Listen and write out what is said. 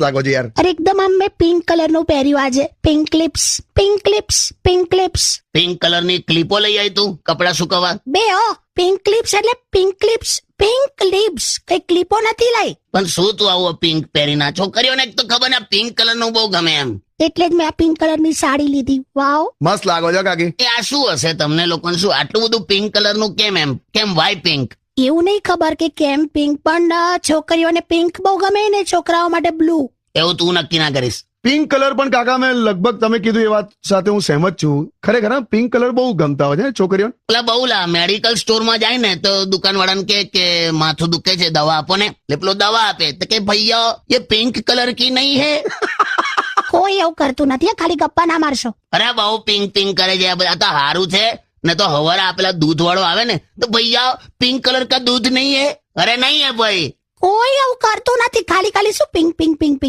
લાગો છો યાર. અરે એકદમ આમ મેં પિંક કલરનું પહેર્યું આજે. Pink clips pink clips pink clips. Pink કલરની ક્લિપો લઈ આવી તું કપડા સુકવવા? બે ઓ પિંક ક્લિપ્સ એટલે પિંક ક્લિપ્સ પિંક ક્લિપ્સ. કઈ ક્લિપો નથી લઈ. પણ શું તું આવો પિંક પહેરીના છોકરીઓને તો ખબર ને પિંક કલરનું બહુ ગમે એમ. એટલે જ મેં આ પિંક કલરની સાડી લીધી. વાવ. મસ્ત લાગો છો કાકી. એ આ શું હશે? તમને લોકોને શું આટલું બધું પિંક કલરનું કેમ એમ? કેમ વાય પિંક એવું નહીં ખબર કે કેમ પિંક પણ છોકરીઓને પિંક બહુ ગમે ને છોકરાઓ માટે બ્લુ એવું તું નક્કી ના કરીશ. પિંક કલર પણ કાકા મેં લગભગ તમે કીધું એ વાત સાથે હું સહેમત છું. ખરેખર પિંક કલર બહુ ગમતા હોય છે છોકરીઓ એટલે બહુ લા મેડિકલ સ્ટોરમાં જાય ને તો દુકાનવાળાને કે કે માથું દુખે છે દવા આપો ને. એટલે પેલો દવા આપે. તો કે ભૈયા એ પિંક કલર કી નહીં હે? કોઈ એવું કરતું નથી ખાલી ગપ્પા ના મારશો. અરે બહુ પિંક પિંક કરે છે. આ આ તો હારું છે. ને તો હવારે આ પેલા દૂધ વાળો આવે ને તો ભૈયા પિંક કલર का दूध नहीं है અરે નહીં હે ભાઈ કોઈ એવું કરતું નથી ખાલી ખાલી શું પિંક પિંક પિંક પિંક